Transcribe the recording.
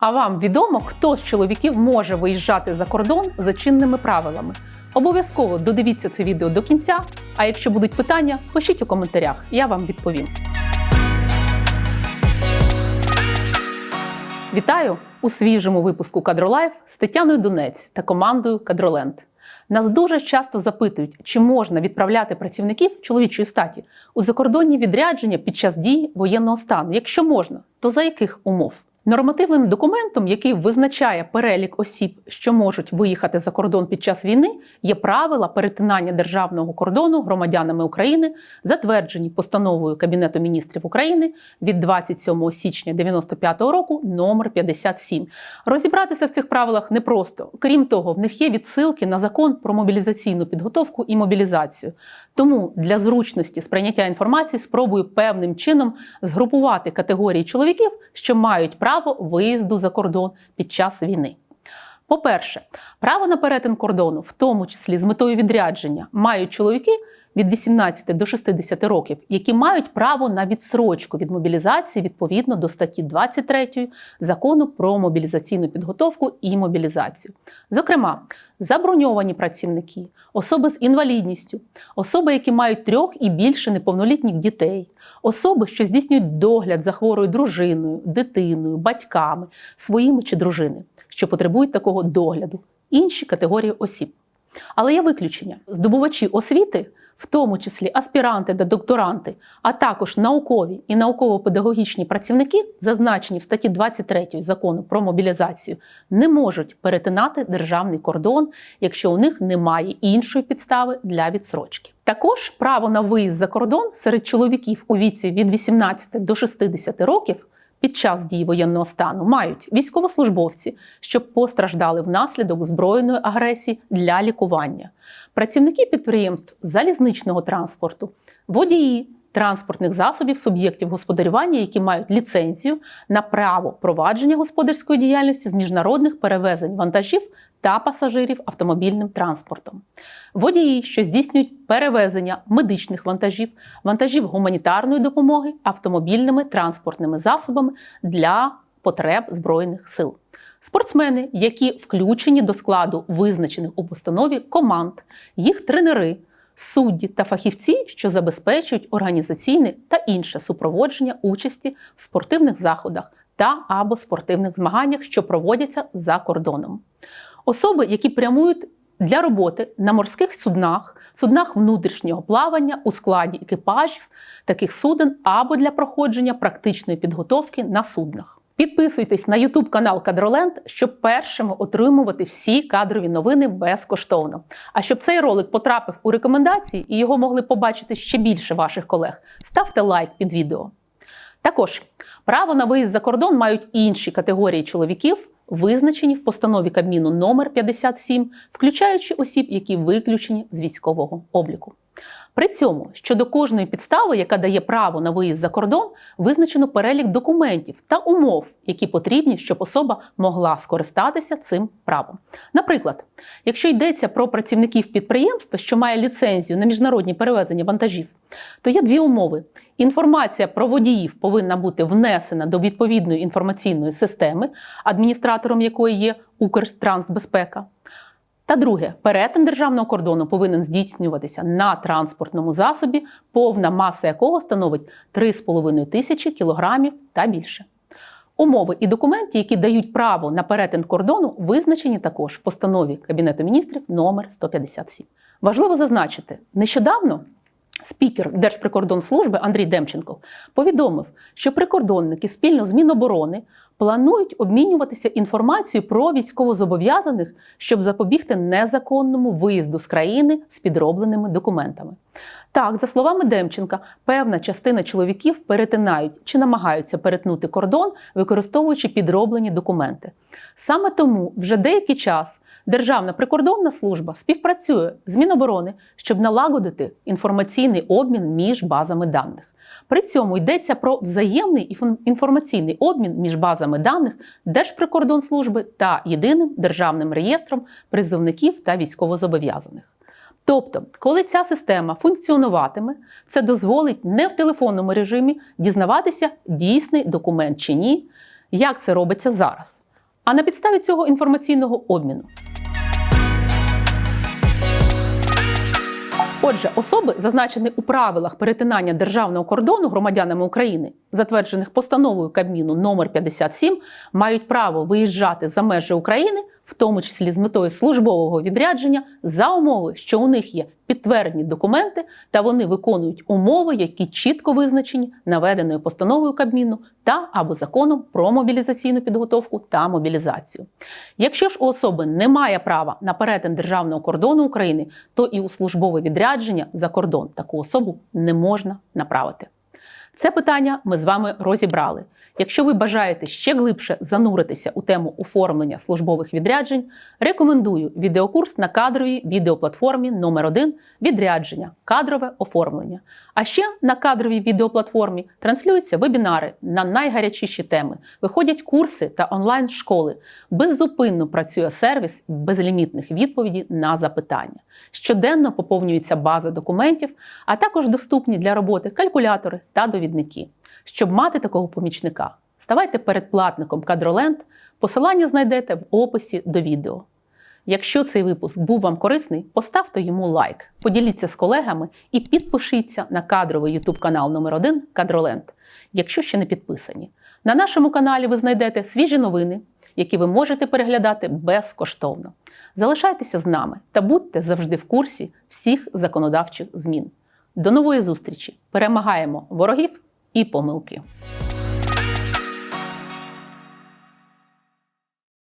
А вам відомо, хто з чоловіків може виїжджати за кордон за чинними правилами? Обов'язково додивіться це відео до кінця. А якщо будуть питання, пишіть у коментарях, я вам відповім. Вітаю у свіжому випуску Кадролайф з Тетяною Донець та командою Кадроленд. Нас дуже часто запитують, чи можна відправляти працівників чоловічої статі у закордонні відрядження під час дії воєнного стану. Якщо можна, то за яких умов? Нормативним документом, який визначає перелік осіб, що можуть виїхати за кордон під час війни, є правила перетинання державного кордону громадянами України, затверджені постановою Кабінету міністрів України від 27 січня 95 року номер 57. Розібратися в цих правилах непросто. Крім того, в них є відсилки на закон про мобілізаційну підготовку і мобілізацію. Тому для зручності сприйняття інформації спробую певним чином згрупувати категорії чоловіків, що мають право виїзду за кордон під час війни. По-перше, право на перетин кордону, в тому числі з метою відрядження, мають чоловіки від 18 до 60 років, які мають право на відсрочку від мобілізації відповідно до статті 23 закону про мобілізаційну підготовку і мобілізацію. Зокрема, заброньовані працівники, особи з інвалідністю, особи, які мають трьох і більше неповнолітніх дітей, особи, що здійснюють догляд за хворою дружиною, дитиною, батьками, своїми чи дружини, що потребують такого догляду, інші категорії осіб. Але є виключення: здобувачі освіти, в тому числі аспіранти та докторанти, а також наукові і науково-педагогічні працівники, зазначені в статті 23 закону про мобілізацію, не можуть перетинати державний кордон, якщо у них немає іншої підстави для відсрочки. Також право на виїзд за кордон серед чоловіків у віці від 18 до 60 років під час дії воєнного стану мають військовослужбовці, що постраждали внаслідок збройної агресії для лікування, працівники підприємств залізничного транспорту, водії транспортних засобів суб'єктів господарювання, які мають ліцензію на право провадження господарської діяльності з міжнародних перевезень вантажів та пасажирів автомобільним транспортом, водії, що здійснюють перевезення медичних вантажів, вантажів гуманітарної допомоги автомобільними транспортними засобами для потреб Збройних сил. Спортсмени, які включені до складу визначених у постанові команд, їх тренери, судді та фахівці, що забезпечують організаційне та інше супроводження участі в спортивних заходах та або спортивних змаганнях, що проводяться за кордоном. Особи, які прямують для роботи на морських суднах, суднах внутрішнього плавання у складі екіпажів таких суден або для проходження практичної підготовки на суднах. Підписуйтесь на YouTube канал Кадроленд, щоб першими отримувати всі кадрові новини безкоштовно. А щоб цей ролик потрапив у рекомендації і його могли побачити ще більше ваших колег, ставте лайк під відео. Також право на виїзд за кордон мають інші категорії чоловіків, визначені в постанові Кабміну номер 57, включаючи осіб, які виключені з військового обліку. При цьому щодо кожної підстави, яка дає право на виїзд за кордон, визначено перелік документів та умов, які потрібні, щоб особа могла скористатися цим правом. Наприклад, якщо йдеться про працівників підприємства, що має ліцензію на міжнародні перевезення вантажів, то є дві умови. Інформація про водіїв повинна бути внесена до відповідної інформаційної системи, адміністратором якої є Укртрансбезпека. Та друге, перетин державного кордону повинен здійснюватися на транспортному засобі, повна маса якого становить 3,5 тисячі кілограмів та більше. Умови і документи, які дають право на перетин кордону, визначені також в постанові Кабінету міністрів номер 157. Важливо зазначити, нещодавно спікер Держприкордонслужби Андрій Демченко повідомив, що прикордонники спільно з Міноборони планують обмінюватися інформацією про військовозобов'язаних, щоб запобігти незаконному виїзду з країни з підробленими документами. Так, за словами Демченка, певна частина чоловіків перетинають чи намагаються перетнути кордон, використовуючи підроблені документи. Саме тому вже деякий час Державна прикордонна служба співпрацює з Міноборони, щоб налагодити інформаційний обмін між базами даних. При цьому йдеться про взаємний інформаційний обмін між базами даних Держприкордонслужби та єдиним державним реєстром призовників та військовозобов'язаних. Тобто, коли ця система функціонуватиме, це дозволить не в телефонному режимі дізнаватися, дійсний документ чи ні, як це робиться зараз. А на підставі цього інформаційного обміну. Отже, особи, зазначені у правилах перетинання державного кордону громадянами України, затверджених постановою Кабміну номер 57, мають право виїжджати за межі України, в тому числі з метою службового відрядження, за умови, що у них є підтверджені документи та вони виконують умови, які чітко визначені наведеною постановою Кабміну та або законом про мобілізаційну підготовку та мобілізацію. Якщо ж у особи немає права на перетин державного кордону України, то і у службове відрядження за кордон таку особу не можна направити. Це питання ми з вами розібрали. Якщо ви бажаєте ще глибше зануритися у тему оформлення службових відряджень, рекомендую відеокурс на кадровій відеоплатформі номер 1 відрядження кадрове оформлення. А ще на кадровій відеоплатформі транслюються вебінари на найгарячіші теми, виходять курси та онлайн-школи. Беззупинно працює сервіс безлімітних відповідей на запитання. Щоденно поповнюється база документів, а також доступні для роботи калькулятори та довідники. Щоб мати такого помічника, ставайте передплатником Кадроленд. Посилання знайдете в описі до відео. Якщо цей випуск був вам корисний, поставте йому лайк, поділіться з колегами і підпишіться на кадровий YouTube канал номер 1 Кадроленд, якщо ще не підписані. На нашому каналі ви знайдете свіжі новини, які ви можете переглядати безкоштовно. Залишайтеся з нами та будьте завжди в курсі всіх законодавчих змін. До нової зустрічі! Перемагаємо ворогів і помилки!